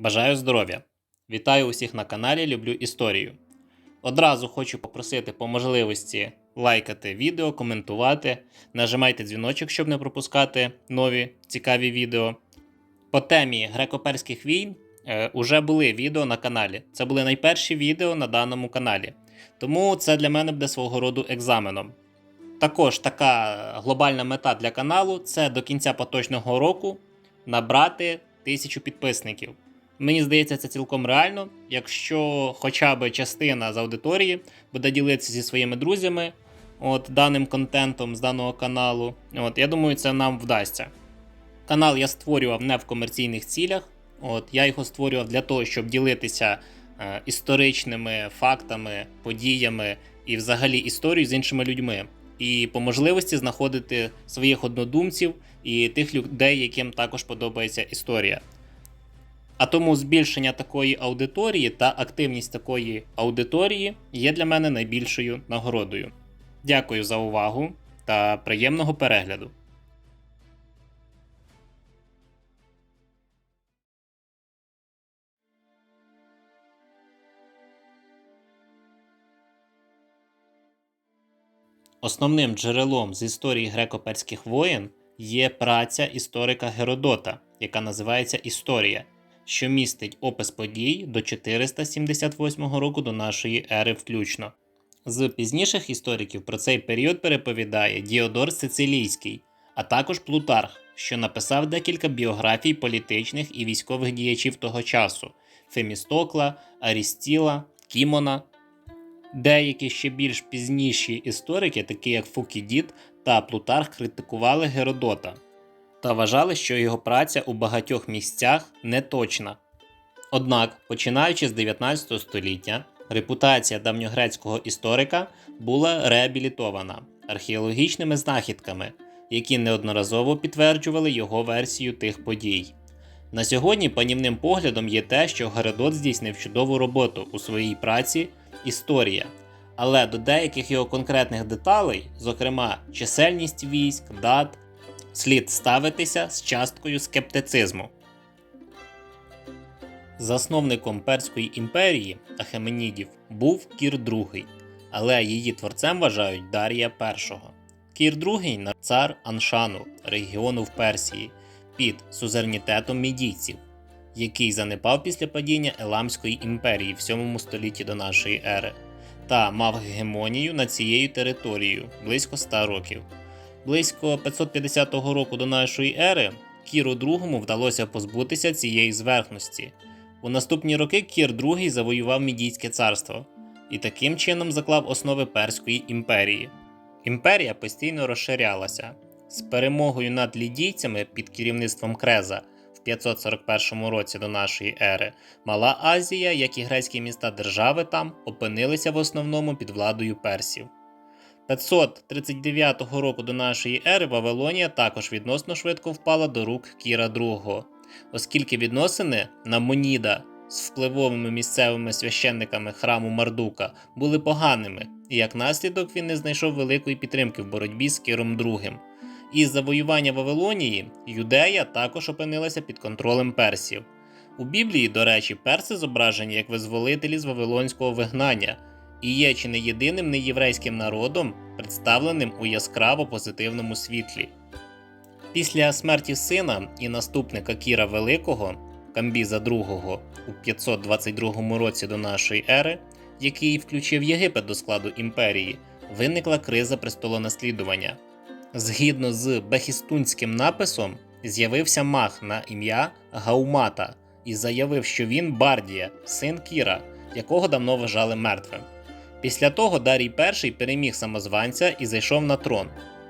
Бажаю здоров'я! Вітаю усіх на каналі Люблю історію. Одразу хочу попросити по можливості лайкати відео, коментувати, нажимайте дзвіночок, щоб не пропускати нові цікаві відео. По темі греко-перських війн е, уже були відео на каналі. Це були найперші відео на даному каналі. Тому це для мене буде свого роду екзаменом. Також така глобальна мета для каналу це до кінця поточного року набрати тисячу підписників. Мені здається, це цілком реально, якщо хоча б частина з аудиторії буде ділитися зі своїми друзями от, даним контентом з даного каналу. От, я думаю, це нам вдасться. Канал я створював не в комерційних цілях. От, я його створював для того, щоб ділитися е, історичними фактами, подіями і взагалі історією з іншими людьми. І по можливості знаходити своїх однодумців і тих людей, яким також подобається історія. А тому збільшення такої аудиторії та активність такої аудиторії є для мене найбільшою нагородою. Дякую за увагу та приємного перегляду. Основним джерелом з історії греко-перських воєн є праця історика Геродота, яка називається Історія, що містить опис подій до 478 року до нашої ери включно. З пізніших істориків про цей період переповідає Діодор Сицилійський, а також Плутарх, що написав декілька біографій політичних і військових діячів того часу: Фемістокла, Арістіла, Кімона. Деякі ще більш пізніші історики, такі як Фукідід та Плутарх, критикували Геродота та вважали, що його праця у багатьох місцях неточна. Однак, починаючи з 19 століття, репутація давньогрецького історика була реабілітована археологічними знахідками, які неодноразово підтверджували його версію тих подій. На сьогодні панівним поглядом є те, що Геродот здійснив чудову роботу у своїй праці Історія, але до деяких його конкретних деталей, зокрема чисельність військ, дат, слід ставитися з часткою скептицизму. Засновником Перської імперії Ахеменідів був Кір II, але її творцем вважають Дарія І. Кір II – цар Аншану, регіону в Персії, під сузернітетом мідійців, який занепав після падіння Еламської імперії в 7 столітті до нашої ери, та мав гегемонію над цією територією близько 100 років. Близько 550 року до нашої ери Кіру II вдалося позбутися цієї зверхності. У наступні роки Кір II завоював Мідійське царство і таким чином заклав основи Перської імперії. Імперія постійно розширялася. З перемогою над лідійцями під керівництвом Креза в 541 році до нашої ери Мала Азія, як і грецькі міста держави там, опинилися в основному під владою персів. 539 року до нашої ери Вавилонія також відносно швидко впала до рук Кіра II, оскільки відносини на Моніда з впливовими місцевими священниками храму Мардука були поганими, і як наслідок він не знайшов великої підтримки в боротьбі з Кіром II. Із завоювання Вавилонії Юдея також опинилася під контролем персів. У Біблії, до речі, перси зображені як визволителі з вавилонського вигнання і є чи не єдиним неєврейським народом, представленим у яскраво позитивному світлі. Після смерті сина і наступника Кіра Великого, Камбіза II, у 522 році до нашої ери, який включив Єгипет до складу імперії, виникла криза престолонаслідування. Згідно з бехістунським написом, з'явився мах на ім'я Гаумата і заявив, що він Бардія, син Кіра, якого давно вважали мертвим. Після того Дарій І переміг самозванця і зайшов на трон.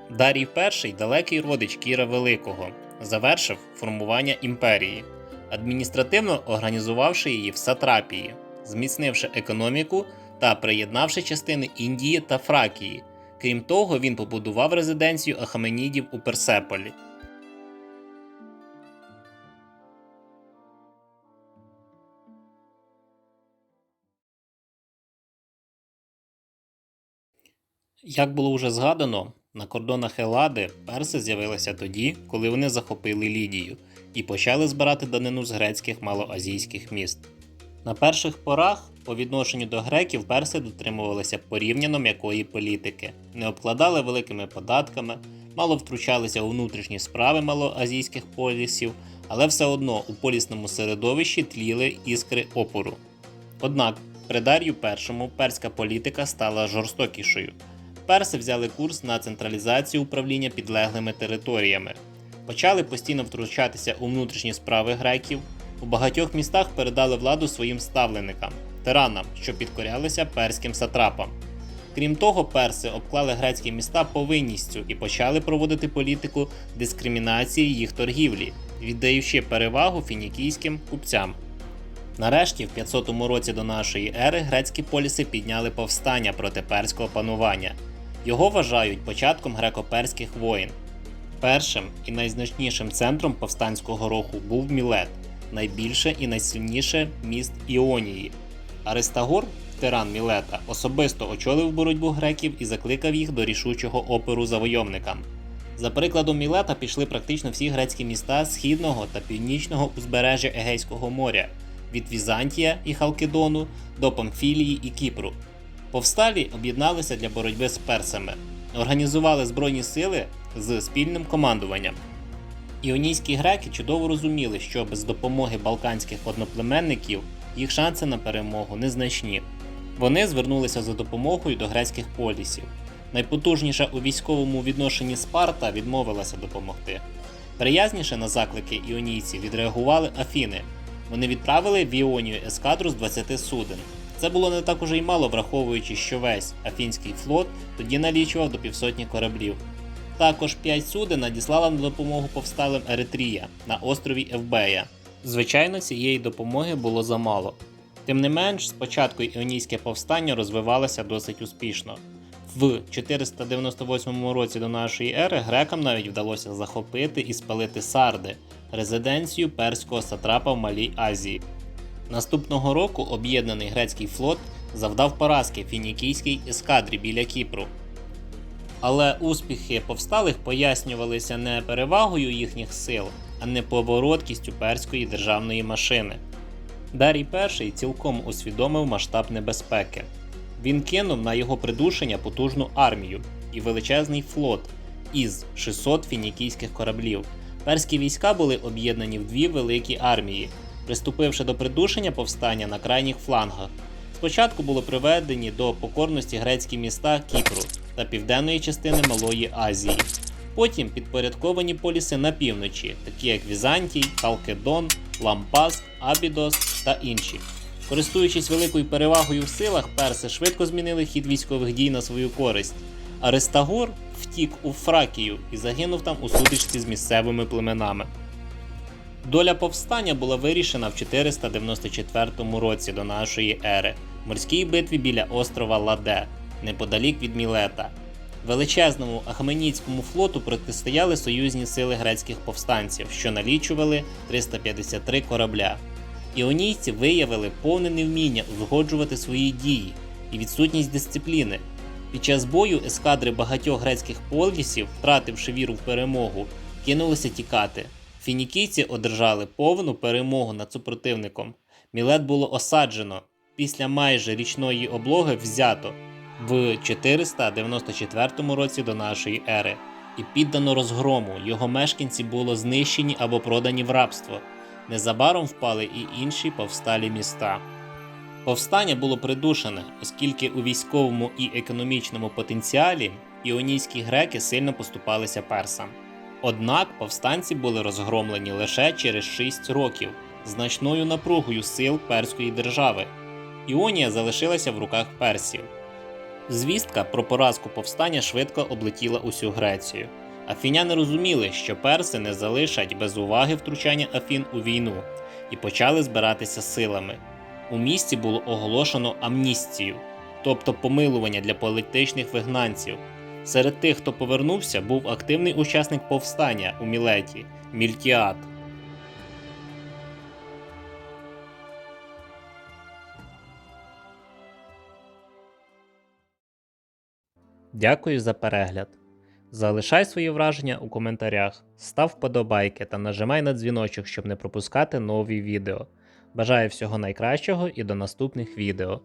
Дарій І далекий родич Кіра Великого, завершив формування імперії, адміністративно організувавши її в сатрапії, зміцнивши економіку та приєднавши частини Індії та Фракії. Крім того, він побудував резиденцію Ахаменідів у Персеполі. Як було вже згадано, на кордонах Елади перси з'явилися тоді, коли вони захопили Лідію і почали збирати данину з грецьких малоазійських міст. На перших порах по відношенню до греків перси дотримувалися порівняно м'якої політики, не обкладали великими податками, мало втручалися у внутрішні справи малоазійських полісів, але все одно у полісному середовищі тліли іскри опору. Однак при Дар'ю І перська політика стала жорстокішою. Перси взяли курс на централізацію управління підлеглими територіями, почали постійно втручатися у внутрішні справи греків. У багатьох містах передали владу своїм ставленикам тиранам, що підкорялися перським сатрапам. Крім того, перси обклали грецькі міста повинністю і почали проводити політику дискримінації їх торгівлі, віддаючи перевагу фінікійським купцям. Нарешті, в 500 році до нашої ери, грецькі поліси підняли повстання проти перського панування. Його вважають початком греко-перських воєн. Першим і найзначнішим центром повстанського руху був Мілет, найбільше і найсильніше міст Іонії. Аристагор, тиран Мілета, особисто очолив боротьбу греків і закликав їх до рішучого опору завойовникам. За прикладом Мілета пішли практично всі грецькі міста східного та північного узбережжя Егейського моря від Візантія і Халкидону до Памфілії і Кіпру. Повсталі об'єдналися для боротьби з персами, організували збройні сили з спільним командуванням. Іонійські греки чудово розуміли, що без допомоги балканських одноплеменників їх шанси на перемогу незначні. Вони звернулися за допомогою до грецьких полісів. Найпотужніша у військовому відношенні Спарта відмовилася допомогти. Приязніше на заклики іонійців відреагували Афіни. Вони відправили в Іонію ескадру з 20 суден. Це було не так уже й мало, враховуючи, що весь афінський флот тоді налічував до півсотні кораблів. Також п'ять суден надіслала на допомогу повсталим Еритрія на острові Евбея. Звичайно, цієї допомоги було замало. Тим не менш, спочатку іонійське повстання розвивалося досить успішно. В 498 році до нашої ери грекам навіть вдалося захопити і спалити Сарди, резиденцію перського сатрапа в Малій Азії. Наступного року об'єднаний грецький флот завдав поразки фінікійській ескадрі біля Кіпру. Але успіхи повсталих пояснювалися не перевагою їхніх сил, а неповороткістю перської державної машини. Дарій І цілком усвідомив масштаб небезпеки. Він кинув на його придушення потужну армію і величезний флот із 600 фінікійських кораблів. Перські війська були об'єднані в дві великі армії, приступивши до придушення повстання на крайніх флангах. Спочатку було приведені до покорності грецькі міста Кіпру та південної частини Малої Азії. Потім підпорядковані поліси на півночі, такі як Візантій, Халкедон, Лампас, Абідос та інші. Користуючись великою перевагою в силах, перси швидко змінили хід військових дій на свою користь. Аристагор втік у Фракію і загинув там у сутичці з місцевими племенами. Доля повстання була вирішена в 494 році до нашої ери в морській битві біля острова Ладе, неподалік від Мілета. Величезному Ахменітському флоту протистояли союзні сили грецьких повстанців, що налічували 353 корабля. Іонійці виявили повне невміння узгоджувати свої дії і відсутність дисципліни. Під час бою ескадри багатьох грецьких полісів, втративши віру в перемогу, кинулися тікати. Фінікійці одержали повну перемогу над супротивником. Мілет було осаджено. Після майже річної облоги взято в 494 році до нашої ери і піддано розгрому. Його мешканці було знищені або продані в рабство. Незабаром впали і інші повсталі міста. Повстання було придушене, оскільки у військовому і економічному потенціалі іонійські греки сильно поступалися персам. Однак повстанці були розгромлені лише через 6 років значною напругою сил перської держави. Іонія залишилася в руках персів. Звістка про поразку повстання швидко облетіла усю Грецію. Афіняни розуміли, що перси не залишать без уваги втручання Афін у війну і почали збиратися силами. У місті було оголошено амністію, тобто помилування для політичних вигнанців. Серед тих, хто повернувся, був активний учасник повстання у Мілеті Мільтіат. Дякую за перегляд. Залишай свої враження у коментарях, став вподобайки та нажимай на дзвіночок, щоб не пропускати нові відео. Бажаю всього найкращого і до наступних відео.